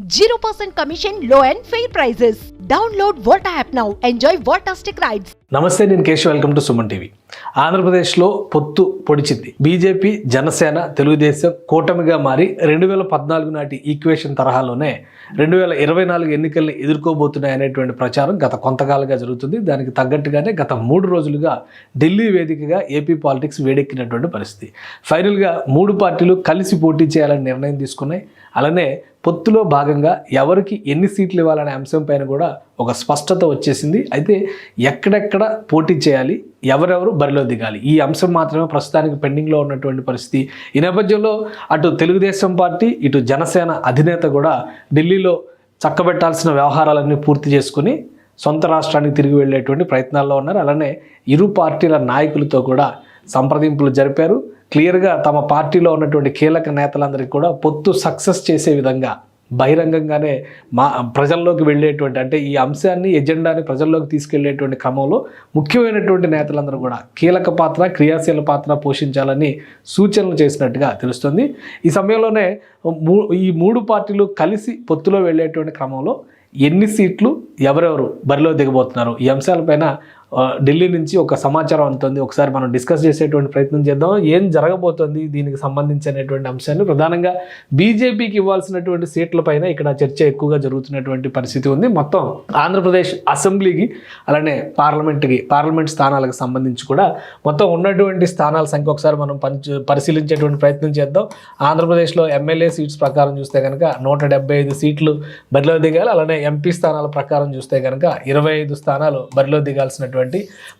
0% commission, low and fair prices. Download Volta app now enjoy whatastic rides నమస్తే నేను Keshav. Welcome to Suman TV ఆంధ్రప్రదేశ్లో పొత్తు పొడిచింది. BJP Janasena Telugu Desam కూటమిగా మారి రెండు వేల పద్నాలుగు నాటి ఈక్వేషన్ తరహాలోనే రెండు వేల ఇరవై నాలుగు ఎన్నికల్ని ఎదుర్కోబోతున్నాయి అనేటువంటి ప్రచారం గత కొంతకాలంగా జరుగుతుంది. దానికి తగ్గట్టుగానే గత మూడు రోజులుగా ఢిల్లీ వేదికగా ఏపీ పాలిటిక్స్ వేడెక్కినటువంటి పరిస్థితి. ఫైనల్గా మూడు పార్టీలు కలిసి పోటీ చేయాలని నిర్ణయం తీసుకున్నాయి. అలానే పొత్తులో భాగంగా ఎవరికి ఎన్ని సీట్లు ఇవ్వాలనే అంశం పైన కూడా ఒక స్పష్టత వచ్చేసింది. అయితే ఎక్కడెక్కడ పోటీ చేయాలి ఎవరెవరు బరిలో దిగాలి ఈ అంశం మాత్రమే ప్రస్తుతానికి పెండింగ్లో ఉన్నటువంటి పరిస్థితి. ఈ నేపథ్యంలో అటు తెలుగుదేశం పార్టీ ఇటు జనసేన అధినేత కూడా ఢిల్లీలో చక్కబెట్టాల్సిన వ్యవహారాలన్నీ పూర్తి చేసుకుని సొంత రాష్ట్రానికి తిరిగి వెళ్ళేటువంటి ప్రయత్నాల్లో ఉన్నారు. అలానే ఇరు పార్టీల నాయకులతో కూడా సంప్రదింపులు జరిపారు. క్లియర్గా తమ పార్టీలో ఉన్నటువంటి కీలక నేతలందరికీ కూడా పొత్తు సక్సెస్ చేసే విధంగా బహిరంగంగానే మా ప్రజల్లోకి వెళ్ళేటువంటి అంటే ఈ అంశాన్ని ఎజెండాని ప్రజల్లోకి తీసుకెళ్ళేటువంటి క్రమంలో ముఖ్యమైనటువంటి నేతలందరూ కూడా కీలక పాత్ర క్రియాశీల పాత్ర పోషించాలని సూచనలు చేసినట్టుగా తెలుస్తుంది. ఈ సమయంలోనే మూ ఈ మూడు పార్టీలు కలిసి పొత్తులో వెళ్ళేటువంటి క్రమంలో ఎన్ని సీట్లు ఎవరెవరు బరిలో దిగబోతున్నారు? ఈ అంశాలపైన ఢిల్లీ నుంచి ఒక సమాచారం అందుతుంది. ఒకసారి మనం డిస్కస్ చేసేటువంటి ప్రయత్నం చేద్దాం. ఏం జరగబోతోంది దీనికి సంబంధించినటువంటి అంశాన్ని? ప్రధానంగా బీజేపీకి ఇవ్వాల్సినటువంటి సీట్లపైన ఇక్కడ చర్చ ఎక్కువగా జరుగుతున్నటువంటి పరిస్థితి ఉంది. మొత్తం ఆంధ్రప్రదేశ్ అసెంబ్లీకి అలానే పార్లమెంట్కి పార్లమెంట్ స్థానాలకు సంబంధించి కూడా మొత్తం ఉన్నటువంటి స్థానాల సంఖ్య ఒకసారి మనం పరిశీలించేటువంటి ప్రయత్నం చేద్దాం. ఆంధ్రప్రదేశ్లో ఎమ్మెల్యే సీట్స్ ప్రకారం చూస్తే కనుక నూట ఐదు సీట్లు బరిలో దిగాలి. అలానే ఎంపీ స్థానాల ప్రకారం చూస్తే కనుక ఇరవై ఐదు స్థానాలు బరిలో దిగాల్సినటువంటి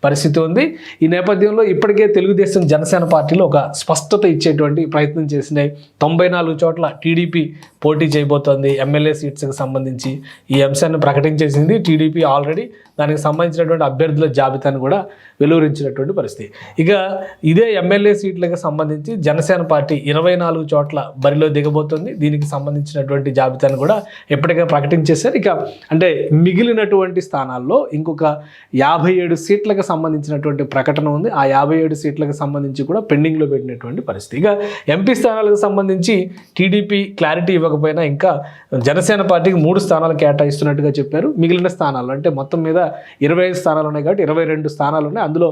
పరిస్థితి ఉంది. ఈ నేపథ్యంలో ఇప్పటికే తెలుగుదేశం జనసేన పార్టీలు ఒక స్పష్టత ఇచ్చేటువంటి ప్రయత్నం చేసినాయి. తొంభై నాలుగు చోట్ల టీడీపీ పోటీ చేయబోతోంది. ఎమ్మెల్యే సీట్స్కి సంబంధించి ఈ అంశాన్ని ప్రకటించేసింది టీడీపీ ఆల్రెడీ. దానికి సంబంధించినటువంటి అభ్యర్థుల జాబితాను కూడా వెలువరించినటువంటి పరిస్థితి. ఇక ఇదే ఎమ్మెల్యే సీట్లకు సంబంధించి జనసేన పార్టీ ఇరవై నాలుగు చోట్ల బరిలో దిగబోతుంది. దీనికి సంబంధించినటువంటి జాబితాను కూడా ఎప్పటికైనా ప్రకటించేశారు. ఇక అంటే మిగిలినటువంటి స్థానాల్లో ఇంకొక యాభై ఏడు ఏడు సీట్లకు సంబంధించినటువంటి ప్రకటన ఉంది. ఆ యాభై ఏడు సీట్లకు సంబంధించి కూడా పెండింగ్లో పెట్టినటువంటి పరిస్థితి. ఇక ఎంపీ స్థానాలకు సంబంధించి టీడీపీ క్లారిటీ ఇవ్వకపోయినా ఇంకా జనసేన పార్టీకి మూడు స్థానాలు కేటాయిస్తున్నట్టుగా చెప్పారు. మిగిలిన స్థానాలు అంటే మొత్తం మీద ఇరవై ఐదు స్థానాలు ఉన్నాయి కాబట్టి ఇరవై రెండు స్థానాలు ఉన్నాయి. అందులో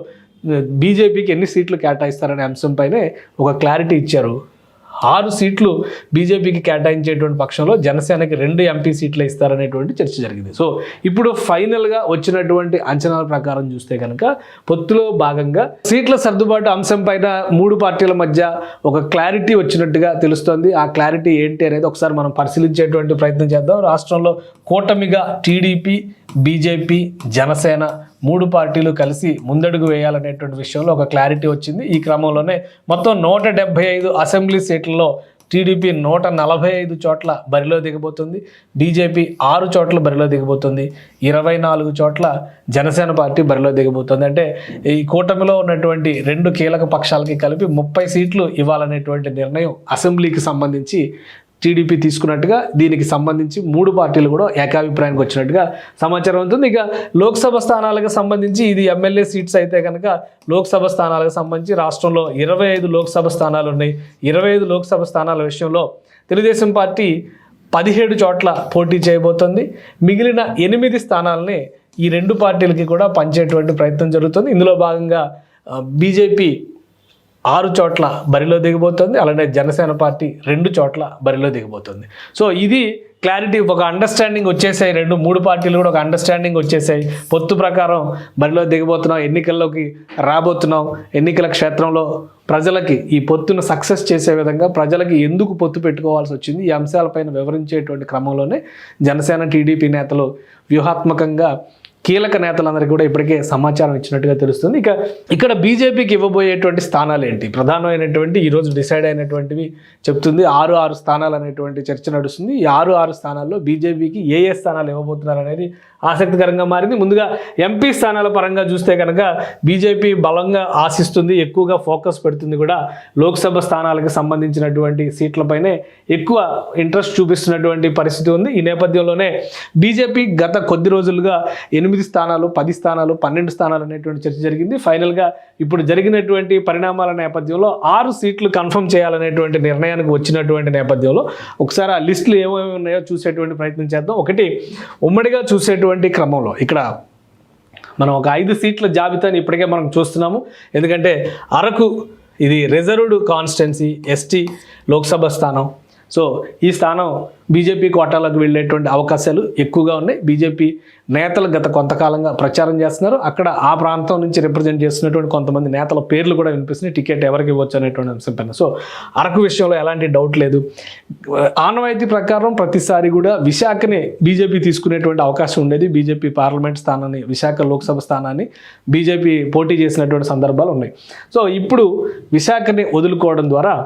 బీజేపీకి ఎన్ని సీట్లు కేటాయిస్తారనే అంశంపైనే ఒక క్లారిటీ ఇచ్చారు ఆరు సీట్లు బీజేపీకి కేటాయించేటువంటి పక్షంలో జనసేనకి రెండు ఎంపీ సీట్లు ఇస్తారనేటువంటి చర్చ జరిగింది. సో ఇప్పుడు ఫైనల్గా వచ్చినటువంటి అంచనాల ప్రకారం చూస్తే కనుక పొత్తులో భాగంగా సీట్ల సర్దుబాటు అంశం పైన మూడు పార్టీల మధ్య ఒక క్లారిటీ వచ్చినట్టుగా తెలుస్తోంది. ఆ క్లారిటీ ఏంటి అనేది ఒకసారి మనం పరిశీలించేటువంటి ప్రయత్నం చేద్దాం. రాష్ట్రంలో కూటమిగా టీడీపీ బీజేపీ జనసేన మూడు పార్టీలు కలిసి ముందడుగు వేయాలనేటువంటి విషయంలో ఒక క్లారిటీ వచ్చింది. ఈ క్రమంలోనే మొత్తం నూట డెబ్బై ఐదు అసెంబ్లీ సీట్లలో టీడీపీ నూట నలభై ఐదు చోట్ల బరిలో దిగబోతుంది. బీజేపీ ఆరు చోట్ల బరిలో దిగబోతుంది. ఇరవై నాలుగు చోట్ల జనసేన పార్టీ బరిలో దిగబోతుంది. అంటే ఈ కూటమిలో ఉన్నటువంటి రెండు కీలక పక్షాలకి కలిపి ముప్పై సీట్లు ఇవ్వాలనేటువంటి నిర్ణయం అసెంబ్లీకి సంబంధించి టీడీపీ తీసుకున్నట్టుగా దీనికి సంబంధించి మూడు పార్టీలు కూడా ఏకాభిప్రాయానికి వచ్చినట్టుగా సమాచారం ఉంటుంది. ఇక లోక్సభ స్థానాలకు సంబంధించి ఇది ఎమ్మెల్యే సీట్స్ అయితే కనుక లోక్సభ స్థానాలకు సంబంధించి రాష్ట్రంలో ఇరవై ఐదు లోక్సభ స్థానాలు ఉన్నాయి. ఇరవై ఐదు లోక్సభ స్థానాల విషయంలో తెలుగుదేశం పార్టీ పదిహేడు చోట్ల పోటీ చేయబోతోంది. మిగిలిన ఎనిమిది స్థానాలని ఈ రెండు పార్టీలకి కూడా పంచేటువంటి ప్రయత్నం జరుగుతుంది. ఇందులో భాగంగా బీజేపీ ఆరు చోట్ల బరిలో దిగబోతోంది అలానే జనసేన పార్టీ రెండు చోట్ల బరిలో దిగబోతోంది సో ఇది క్లారిటీ ఒక అండర్స్టాండింగ్ వచ్చేసాయి రెండు మూడు పార్టీలు కూడా ఒక అండర్స్టాండింగ్ వచ్చేసాయి. పొత్తు ప్రకారం బరిలో దిగబోతున్నాం ఎన్నికల్లోకి రాబోతున్నాం ఎన్నికల క్షేత్రంలో ప్రజలకి ఈ పొత్తును సక్సెస్ చేసే విధంగా ప్రజలకి ఎందుకు పొత్తు పెట్టుకోవాల్సి వచ్చింది ఈ అంశాలపైన వివరించేటువంటి క్రమంలోనే జనసేన టీడీపీ నేతలు వ్యూహాత్మకంగా కీలక నేతలందరికీ కూడా ఇప్పటికే సమాచారం ఇచ్చినట్టుగా తెలుస్తుంది. ఇక ఇక్కడ బీజేపీకి ఇవ్వబోయేటువంటి స్థానాలు ఏంటి? ప్రధానమైనటువంటి ఈరోజు డిసైడ్ అయినటువంటివి చెప్తుంది. ఆరు ఆరు స్థానాలు అనేటువంటి చర్చ నడుస్తుంది. ఈ ఆరు ఆరు స్థానాల్లో బీజేపీకి ఏ ఏ స్థానాలు ఇవ్వబోతున్నారు అనేది ఆసక్తికరంగా మారింది. ముందుగా ఎంపీ స్థానాల పరంగా చూస్తే కనుక బీజేపీ బలంగా ఆశిస్తుంది ఎక్కువగా ఫోకస్ పెడుతుంది కూడా లోక్సభ స్థానాలకు సంబంధించినటువంటి సీట్లపైనే ఎక్కువ ఇంట్రెస్ట్ చూపిస్తున్నటువంటి పరిస్థితి ఉంది. ఈ నేపథ్యంలోనే బీజేపీ గత కొద్ది రోజులుగా ఎనిమిది స్థానాలు పది స్థానాలు పన్నెండు స్థానాలు అనేటువంటి చర్చ జరిగింది. ఫైనల్గా ఇప్పుడు జరిగినటువంటి పరిణామాల నేపథ్యంలో ఆరు సీట్లు కన్ఫర్మ్ చేయాలనేటువంటి నిర్ణయానికి వచ్చినటువంటి నేపథ్యంలో ఒకసారి ఆ లిస్టులు ఏమేమి ఉన్నాయో చూసేటువంటి ప్రయత్నం చేద్దాం. ఒకటి ఉమ్మడిగా చూసేటువంటి క్రమంలో ఇక్కడ మనం ఒక ఐదు సీట్ల జాబితాని ఇప్పటికే మనం చూస్తున్నాము. ఎందుకంటే అరకు ఇది రిజర్వ్డ్ కాన్స్టిట్యున్సీ ఎస్టీ లోక్సభ స్థానం. సో ఈ స్థానం బీజేపీ కోటాలకు వెళ్ళేటువంటి అవకాశాలు ఎక్కువగా ఉన్నాయి. బీజేపీ నేతలు గత కొంతకాలంగా ప్రచారం చేస్తున్నారు. అక్కడ ఆ ప్రాంతం నుంచి రిప్రజెంట్ చేస్తున్నటువంటి కొంతమంది నేతల పేర్లు కూడా వినిపిస్తున్నాయి. టికెట్ ఎవరికి ఇవ్వచ్చు అనేటువంటి అంశం పైన. సో అరకు విషయంలో ఎలాంటి డౌట్ లేదు. ఆనవాయితీ ప్రకారం ప్రతిసారి కూడా విశాఖని బీజేపీ తీసుకునేటువంటి అవకాశం ఉండేది. బీజేపీ పార్లమెంట్ స్థానాన్ని విశాఖ లోక్సభ స్థానాన్ని బీజేపీ పోటీ చేసినటువంటి సందర్భాలు ఉన్నాయి. సో ఇప్పుడు విశాఖని వదులుకోవడం ద్వారా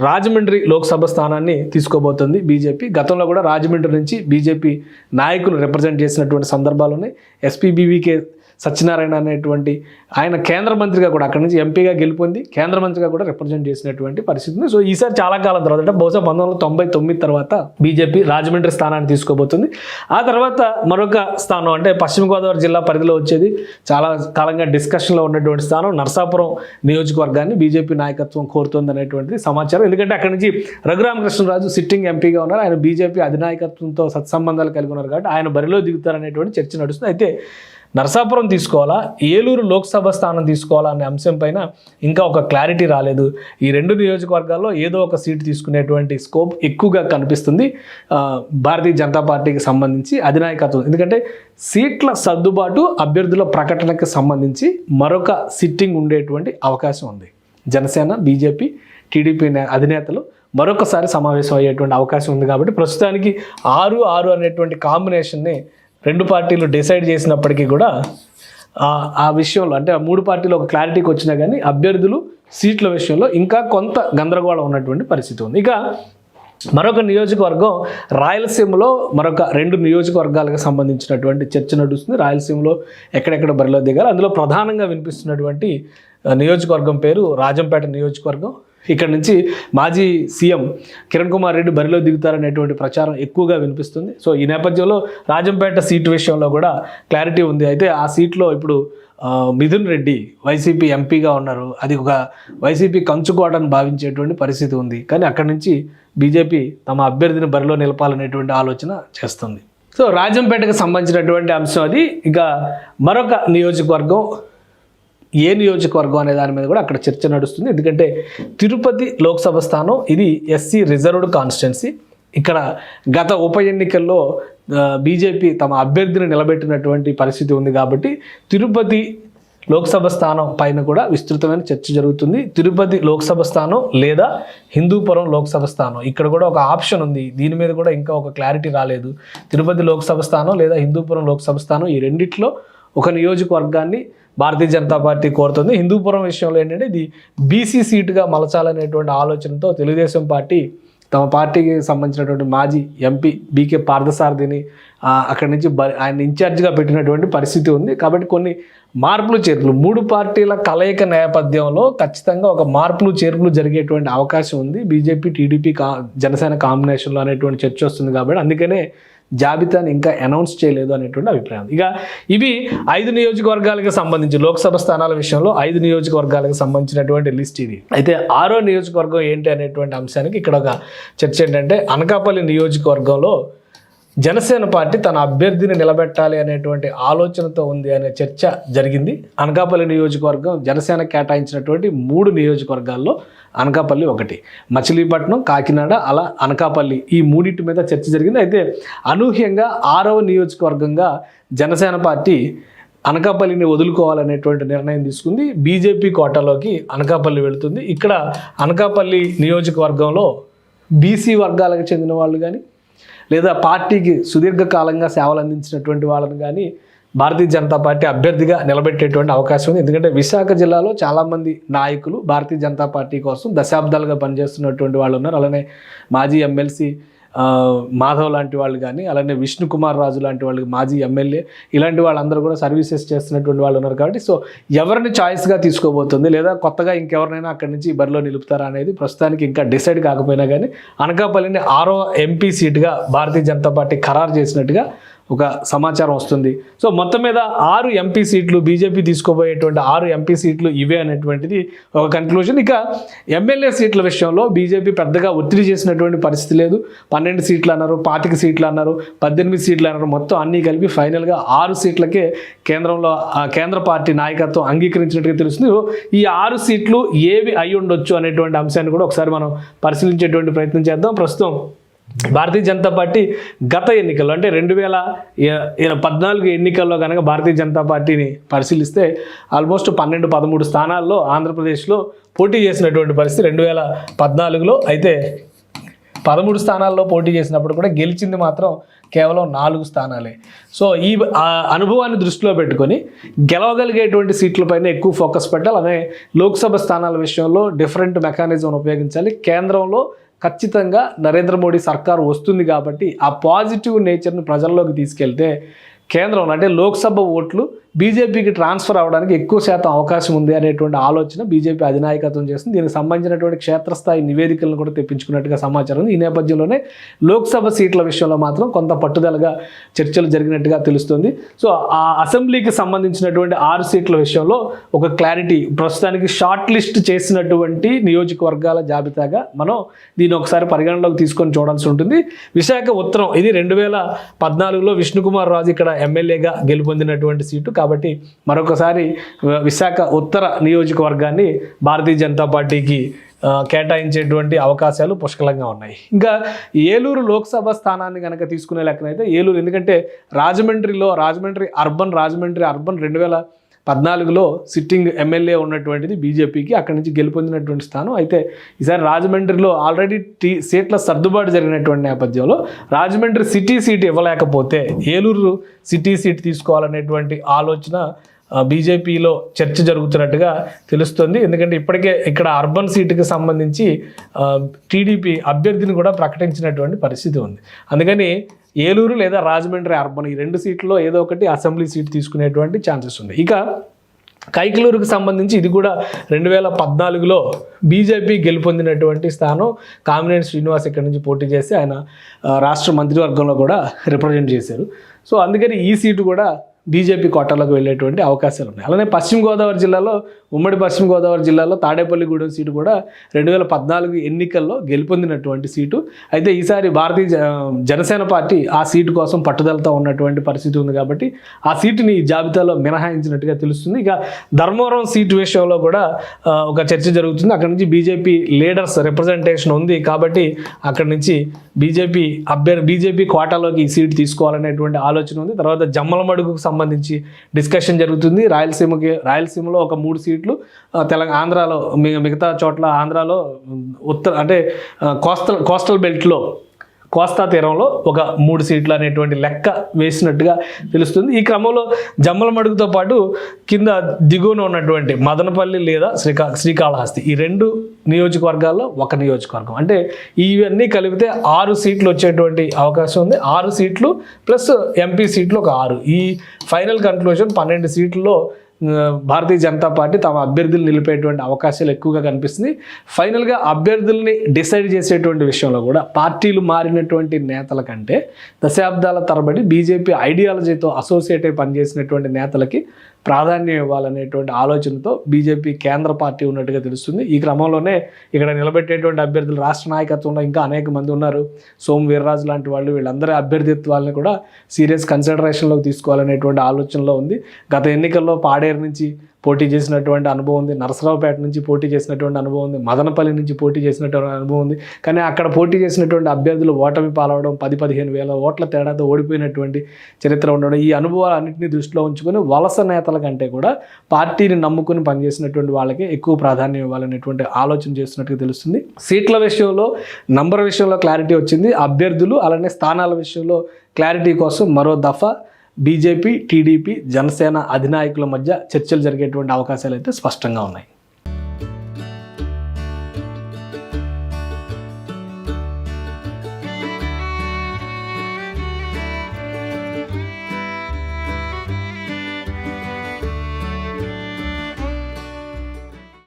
రాజమండ్రి లోక్సభ స్థానాన్ని తీసుకోబోతుంది బీజేపీ. గతంలో కూడా రాజమండ్రి నుంచి బీజేపీ నాయకులు రిప్రజెంట్ చేసినటువంటి సందర్భాలు ఉన్నాయి. ఎస్పీబీవీకే సత్యనారాయణ అనేటువంటి ఆయన కేంద్ర మంత్రిగా కూడా అక్కడి నుంచి ఎంపీగా గెలుపొంది కేంద్ర మంత్రిగా కూడా రిప్రజెంట్ చేసినటువంటి పరిస్థితి సో ఈసారి చాలా కాలం తర్వాత అంటే బహుశా పంతొమ్మిది తొంభై తొమ్మిది తర్వాత బీజేపీ రాజమండ్రి స్థానాన్ని తీసుకోబోతుంది. ఆ తర్వాత మరొక స్థానం అంటే పశ్చిమ గోదావరి జిల్లా పరిధిలో వచ్చేది చాలా కాలంగా డిస్కషన్లో ఉన్నటువంటి స్థానం నర్సాపురం నియోజకవర్గాన్ని బీజేపీ నాయకత్వం కోరుతుంది అనేటువంటిది సమాచారం. ఎందుకంటే అక్కడి నుంచి రఘురామకృష్ణరాజు సిట్టింగ్ ఎంపీగా ఉన్నారు. ఆయన బీజేపీ అధినాయకత్వంతో సత్సంబంధాలు కలిగి ఉన్నారు కాబట్టి ఆయన బరిలో దిగుతారనేటువంటి చర్చ నడుస్తుంది. అయితే నరసాపురం తీసుకోవాలా? ఏలూరు లోక్సభ స్థానం తీసుకోవాలా అనే అంశం పైన ఇంకా ఒక క్లారిటీ రాలేదు. ఈ రెండు నియోజకవర్గాల్లో ఏదో ఒక సీటు తీసుకునేటువంటి స్కోప్ ఎక్కువగా కనిపిస్తుంది. భారతీయ జనతా పార్టీకి సంబంధించి అధినాయకత్వం. ఎందుకంటే సీట్ల సర్దుబాటు అభ్యర్థుల ప్రకటనకు సంబంధించి మరొక సిట్టింగ్ ఉండేటువంటి అవకాశం ఉంది. జనసేన బీజేపీ టీడీపీ నే- అధినేతలు మరొకసారి సమావేశం అయ్యేటువంటి అవకాశం ఉంది కాబట్టి ప్రస్తుతానికి ఆరు ఆరు అనేటువంటి కాంబినేషన్ని రెండు పార్టీలు డిసైడ్ చేసినప్పటికీ కూడా ఆ- ఆ విషయంలో అంటే ఆ మూడు పార్టీలు ఒక క్లారిటీకి వచ్చినా కానీ అభ్యర్థులు సీట్ల విషయంలో ఇంకా కొంత గందరగోళం ఉన్నటువంటి పరిస్థితి ఉంది. ఇక మరొక నియోజకవర్గం రాయలసీమలో మరొక రెండు నియోజకవర్గాలకు సంబంధించినటువంటి చర్చ నడుస్తుంది. రాయలసీమలో ఎక్కడెక్కడ బరిలో దిగారు అందులో ప్రధానంగా వినిపిస్తున్నటువంటి నియోజకవర్గం పేరు రాజంపేట నియోజకవర్గం. ఇక్కడ నుంచి మాజీ సీఎం కిరణ్ కుమార్ రెడ్డి బరిలో దిగుతారనేటువంటి ప్రచారం ఎక్కువగా వినిపిస్తుంది. సో ఈ నేపథ్యంలో రాజంపేట సీటు విషయంలో కూడా క్లారిటీ ఉంది. అయితే ఆ సీట్లో ఇప్పుడు మిథున్ రెడ్డి వైసీపీ ఎంపీగా ఉన్నారు. అది ఒక వైసీపీ కంచుకోవడానికి భావించేటువంటి పరిస్థితి ఉంది. కానీ అక్కడి నుంచి బీజేపీ తమ అభ్యర్థిని బరిలో నిలపాలనేటువంటి ఆలోచన చేస్తుంది. సో రాజంపేటకు సంబంధించినటువంటి అంశం అది. ఇక మరొక నియోజకవర్గం ఏ నియోజకవర్గం అనే దాని మీద కూడా అక్కడ చర్చ నడుస్తుంది. ఎందుకంటే తిరుపతి లోక్సభ స్థానం ఇది ఎస్సీ రిజర్వ్డ్ కాన్స్టిట్యున్సీ. ఇక్కడ గత ఉప ఎన్నికల్లో బీజేపీ తమ అభ్యర్థిని నిలబెట్టినటువంటి పరిస్థితి ఉంది కాబట్టి తిరుపతి లోక్సభ స్థానం పైన కూడా విస్తృతమైన చర్చ జరుగుతుంది. తిరుపతి లోక్సభ స్థానం లేదా హిందూపురం లోక్సభ స్థానం. ఇక్కడ కూడా ఒక ఆప్షన్ ఉంది. దీని మీద కూడా ఇంకా ఒక క్లారిటీ రాలేదు. తిరుపతి లోక్సభ స్థానం లేదా హిందూపురం లోక్సభ స్థానం ఈ రెండిట్లో ఒక నియోజకవర్గాన్ని భారతీయ జనతా పార్టీ కోరుతుంది. హిందూపురం విషయంలో ఏంటంటే ఇది బీసీ సీటుగా మలచాలనేటువంటి ఆలోచనతో తెలుగుదేశం పార్టీ తమ పార్టీకి సంబంధించినటువంటి మాజీ ఎంపీ బీకే పార్థసారథిని అక్కడి నుంచి బ ఆయన ఇన్ఛార్జిగా పెట్టినటువంటి పరిస్థితి ఉంది. కాబట్టి కొన్ని మార్పులు చేర్పులు మూడు పార్టీల కలయిక నేపథ్యంలో ఖచ్చితంగా ఒక మార్పులు చేర్పులు జరిగేటువంటి అవకాశం ఉంది. బీజేపీ టీడీపీ కా జనసేన కాంబినేషన్లో అనేటువంటి చర్చ వస్తుంది కాబట్టి అందుకనే జాబితాని ఇంకా అనౌన్స్ చేయలేదు అనేటువంటి అభిప్రాయం ఇక ఇవి ఐదు నియోజకవర్గాలకు సంబంధించి లోక్సభ స్థానాల విషయంలో ఐదు నియోజకవర్గాలకు సంబంధించినటువంటి లిస్ట్ ఇది. అయితే ఆరో నియోజకవర్గం ఏంటి అనేటువంటి అంశానికి ఇక్కడ ఒక చర్చ ఏంటంటే అనకాపల్లి నియోజకవర్గంలో జనసేన పార్టీ తన అభ్యర్థిని నిలబెట్టాలి అనేటువంటి ఆలోచనతో ఉంది అనే చర్చ జరిగింది. అనకాపల్లి నియోజకవర్గం జనసేన కేటాయించినటువంటి మూడు నియోజకవర్గాల్లో అనకాపల్లి ఒకటి. మచిలీపట్నం కాకినాడ అలా అనకాపల్లి ఈ మూడింటి మీద చర్చ జరిగింది. అయితే అనూహ్యంగా ఆరవ నియోజకవర్గంగా జనసేన పార్టీ అనకాపల్లిని వదులుకోవాలనేటువంటి నిర్ణయం తీసుకుంది. బీజేపీ కోటలోకి అనకాపల్లి వెళుతుంది. ఇక్కడ అనకాపల్లి నియోజకవర్గంలో బీసీ వర్గాలకు చెందిన వాళ్ళు కానీ లేదా పార్టీకి సుదీర్ఘకాలంగా సేవలు అందించినటువంటి వాళ్ళని కానీ భారతీయ జనతా పార్టీ అభ్యర్థిగా నిలబెట్టేటువంటి అవకాశం ఉంది. ఎందుకంటే విశాఖ జిల్లాలో చాలామంది నాయకులు భారతీయ జనతా పార్టీ కోసం దశాబ్దాలుగా పనిచేస్తున్నటువంటి వాళ్ళు ఉన్నారు. అలానే మాజీ ఎమ్మెల్సీ మాధవ్ లాంటి వాళ్ళు కానీ అలానే విష్ణు కుమార్ రాజు లాంటి వాళ్ళు మాజీ ఎమ్మెల్యే ఇలాంటి వాళ్ళందరూ కూడా సర్వీసెస్ చేస్తున్నటువంటి వాళ్ళు ఉన్నారు కాబట్టి సో ఎవరిని చాయిస్గా తీసుకోబోతుంది లేదా కొత్తగా ఇంకెవరినైనా అక్కడి నుంచి బరిలో నిలుపుతారా అనేది ప్రస్తుతానికి ఇంకా డిసైడ్ కాకపోయినా కానీ అనకాపల్లిని ఆరో ఎంపీ సీట్గా భారతీయ జనతా పార్టీ ఖరారు చేసినట్టుగా ఒక సమాచారం వస్తుంది. సో మొత్తం మీద ఆరు ఎంపీ సీట్లు బీజేపీ తీసుకోబోయేటువంటి ఆరు ఎంపీ సీట్లు ఇవే అనేటువంటిది ఒక కన్క్లూజన్ ఇక ఎమ్మెల్యే సీట్ల విషయంలో బీజేపీ పెద్దగా ఒత్తిడి చేసినటువంటి పరిస్థితి లేదు. పన్నెండు సీట్లు అన్నారు పాతిక సీట్లు అన్నారు పద్దెనిమిది సీట్లు అన్నారు. మొత్తం అన్నీ కలిపి ఫైనల్గా ఆరు సీట్లకే కేంద్రంలో ఆ కేంద్ర పార్టీ నాయకత్వం అంగీకరించినట్టుగా తెలుస్తుంది. ఈ ఆరు సీట్లు ఏవి అయి ఉండొచ్చు అనేటువంటి అంశాన్ని కూడా ఒకసారి మనం పరిశీలించేటువంటి ప్రయత్నం చేద్దాం. ప్రస్తుతం భారతీయ జనతా పార్టీ గత ఎన్నికల్లో అంటే రెండు వేల పద్నాలుగు ఎన్నికల్లో కనుక భారతీయ జనతా పార్టీని పరిశీలిస్తే ఆల్మోస్ట్ పన్నెండు పదమూడు స్థానాల్లో ఆంధ్రప్రదేశ్లో పోటీ చేసినటువంటి పరిస్థితి రెండు వేల పద్నాలుగులో. అయితే పదమూడు స్థానాల్లో పోటీ చేసినప్పుడు కూడా గెలిచింది మాత్రం కేవలం నాలుగు స్థానాలే. సో ఈ ఆ అనుభవాన్ని దృష్టిలో పెట్టుకొని గెలవగలిగేటువంటి సీట్లపైన ఎక్కువ ఫోకస్ పెట్టాలి. అదే లోక్సభ స్థానాల విషయంలో డిఫరెంట్ మెకానిజం ఉపయోగించాలి. కేంద్రంలో ఖచ్చితంగా నరేంద్ర మోడీ సర్కారు వస్తుంది కాబట్టి ఆ పాజిటివ్ నేచర్ని ప్రజల్లోకి తీసుకెళ్తే కేంద్రంలో అంటే లోక్సభ ఓట్లు బీజేపీకి ట్రాన్స్ఫర్ అవ్వడానికి ఎక్కువ శాతం అవకాశం ఉంది అనేటువంటి ఆలోచన బీజేపీ అధినాయకత్వం చేస్తుంది. దీనికి సంబంధించినటువంటి క్షేత్రస్థాయి నివేదికలను కూడా తెప్పించుకున్నట్టుగా సమాచారం ఉంది. ఈ నేపథ్యంలోనే లోక్సభ సీట్ల విషయంలో మాత్రం కొంత పట్టుదలగా చర్చలు జరిగినట్టుగా తెలుస్తుంది. సో ఆ అసెంబ్లీకి సంబంధించినటువంటి ఆరు సీట్ల విషయంలో ఒక క్లారిటీ ప్రస్తుతానికి షార్ట్ లిస్ట్ చేసినటువంటి నియోజకవర్గాల జాబితాగా మనం దీన్ని ఒకసారి పరిగణలోకి తీసుకొని చూడాల్సి ఉంటుంది. విశాఖ ఉత్తరం ఇది రెండు వేల పద్నాలుగులో విష్ణుకుమార్ రాజు ఇక్కడ ఎమ్మెల్యేగా గెలుపొందినటువంటి సీటు. కాబట్టి మరొకసారి విశాఖ ఉత్తర నియోజకవర్గాన్ని భారతీయ జనతా పార్టీకి కేటాయించేటువంటి అవకాశాలు పుష్కలంగా ఉన్నాయి. ఇంకా ఏలూరు లోక్సభ స్థానాన్ని కనుక తీసుకునే లెక్కనైతే ఏలూరు ఎందుకంటే రాజమండ్రిలో రాజమండ్రి అర్బన్ రాజమండ్రి అర్బన్ రెండు వేల పద్నాలుగులో సిట్టింగ్ ఎమ్మెల్యే ఉన్నటువంటిది బీజేపీకి అక్కడి నుంచి గెలుపొందినటువంటి స్థానం. అయితే ఈసారి రాజమండ్రిలో ఆల్రెడీ టీ సీట్ల సర్దుబాటు జరిగినటువంటి నేపథ్యంలో రాజమండ్రి సిటీ సీట్ ఇవ్వలేకపోతే ఏలూరు సిటీ సీట్ తీసుకోవాలనేటువంటి ఆలోచన బీజేపీలో చర్చ జరుగుతున్నట్టుగా తెలుస్తుంది. ఎందుకంటే ఇప్పటికే ఇక్కడ అర్బన్ సీటుకి సంబంధించి టీడీపీ అభ్యర్థిని కూడా ప్రకటించినటువంటి పరిస్థితి ఉంది. అందుకని ఏలూరు లేదా రాజమండ్రి అర్బన్ ఈ రెండు సీట్లలో ఏదో ఒకటి అసెంబ్లీ సీట్ తీసుకునేటువంటి ఛాన్సెస్ ఉంది. ఇక కైకలూరుకు సంబంధించి ఇది కూడా రెండు వేల పద్నాలుగులో బీజేపీ గెలుపొందినటువంటి స్థానం. కామినేని శ్రీనివాస్ ఇక్కడి నుంచి పోటీ చేసి ఆయన రాష్ట్ర మంత్రివర్గంలో కూడా రిప్రజెంట్ చేశారు. సో అందుకని ఈ సీటు కూడా బీజేపీ కోటాలోకి వెళ్ళేటువంటి అవకాశాలు ఉన్నాయి. అలానే పశ్చిమ గోదావరి జిల్లాలో ఉమ్మడి పశ్చిమ గోదావరి జిల్లాలో తాడేపల్లిగూడెం సీటు కూడా రెండు వేల పద్నాలుగు ఎన్నికల్లో గెలుపొందినటువంటి సీటు. అయితే ఈసారి భారతీయ జ- జనసేన పార్టీ ఆ సీటు కోసం పట్టుదలతో ఉన్నటువంటి పరిస్థితి ఉంది కాబట్టి ఆ సీటుని జాబితాలో మినహాయించినట్టుగా తెలుస్తుంది. ఇక ధర్మవరం సీటు విషయంలో కూడా ఒక చర్చ జరుగుతుంది. అక్కడ నుంచి బీజేపీ లీడర్స్ రిప్రజెంటేషన్ ఉంది కాబట్టి అక్కడ నుంచి బీజేపీ అభ్యర్థి బీజేపీ కోటాలోకి ఈ సీటు తీసుకోవాలనేటువంటి ఆలోచన ఉంది. తర్వాత జమ్మలమడుగుకు సంబంధించి డిస్కషన్ జరుగుతుంది. రాయలసీమకి రాయలసీమలో ఒక మూడు సీట్లు తెలంగాణ ఆంధ్రాలో మిగతా చోట్ల ఆంధ్రాలో ఉత్తర అంటే కోస్టల్ కోస్టల్ బెల్ట్లో కోస్తా తీరంలో ఒక మూడు సీట్లు అనేటువంటి లెక్క వేసినట్టుగా తెలుస్తుంది. ఈ క్రమంలో జమ్మల మడుగుతో పాటు కింద దిగువన ఉన్నటువంటి మదనపల్లి లేదా శ్రీకా శ్రీకాళహస్తి ఈ రెండు నియోజకవర్గాల్లో ఒక నియోజకవర్గం. అంటే ఇవన్నీ కలిపితే ఆరు సీట్లు వచ్చేటువంటి అవకాశం ఉంది. ఆరు సీట్లు ప్లస్ ఎంపీ సీట్లు ఒక ఆరు. ఈ ఫైనల్ కన్క్లూజన్ పన్నెండు సీట్లలో భారతీయ జనతా పార్టీ తమ అభ్యర్థులు నిలిపేటువంటి అవకాశాలు ఎక్కువగా కనిపిస్తుంది. ఫైనల్గా అభ్యర్థుల్ని డిసైడ్ చేసేటువంటి విషయంలో కూడా పార్టీలు మారినటువంటి నేతల కంటే దశాబ్దాల తరబడి బీజేపీ ఐడియాలజీతో అసోసియేట్ అయి పనిచేసినటువంటి నేతలకి ప్రాధాన్యం ఇవ్వాలనేటువంటి ఆలోచనతో బీజేపీ కేంద్ర పార్టీ ఉన్నట్టుగా తెలుస్తుంది. ఈ క్రమంలోనే ఇక్కడ నిలబెట్టేటువంటి అభ్యర్థులు రాష్ట్ర నాయకత్వంలో ఇంకా అనేక మంది ఉన్నారు. సోమ్ వీర్రాజు లాంటి వాళ్ళు వీళ్ళందరి అభ్యర్థిత్వాలను కూడా సీరియస్ కన్సిడరేషన్లోకి తీసుకోవాలనేటువంటి ఆలోచనలో ఉంది. గత ఎన్నికల్లో పాడేరు నుంచి పోటీ చేసినటువంటి అనుభవం ఉంది. నరసరావుపేట నుంచి పోటీ చేసినటువంటి అనుభవం ఉంది. మదనపల్లి నుంచి పోటీ చేసినటువంటి అనుభవం ఉంది. కానీ అక్కడ పోటీ చేసినటువంటి అభ్యర్థులు ఓటమి పాలవడం పది పదిహేను వేల ఓట్ల తేడాతో ఓడిపోయినటువంటి చరిత్ర ఉండడం ఈ అనుభవాలన్నింటినీ దృష్టిలో ఉంచుకొని వలస నేతల కంటే కూడా పార్టీని నమ్ముకుని పనిచేసినటువంటి వాళ్ళకి ఎక్కువ ప్రాధాన్యం ఇవ్వాలనేటువంటి ఆలోచన చేస్తున్నట్టుగా తెలుస్తుంది. సీట్ల విషయంలో నంబర్ విషయంలో క్లారిటీ వచ్చింది. అభ్యర్థులు అలానే స్థానాల విషయంలో క్లారిటీ కోసం మరో దఫా బీజేపీ టీడీపీ జనసేన అధినాయకుల మధ్య చర్చలు జరిగేటువంటి అవకాశాలు అయితే స్పష్టంగా ఉన్నాయి.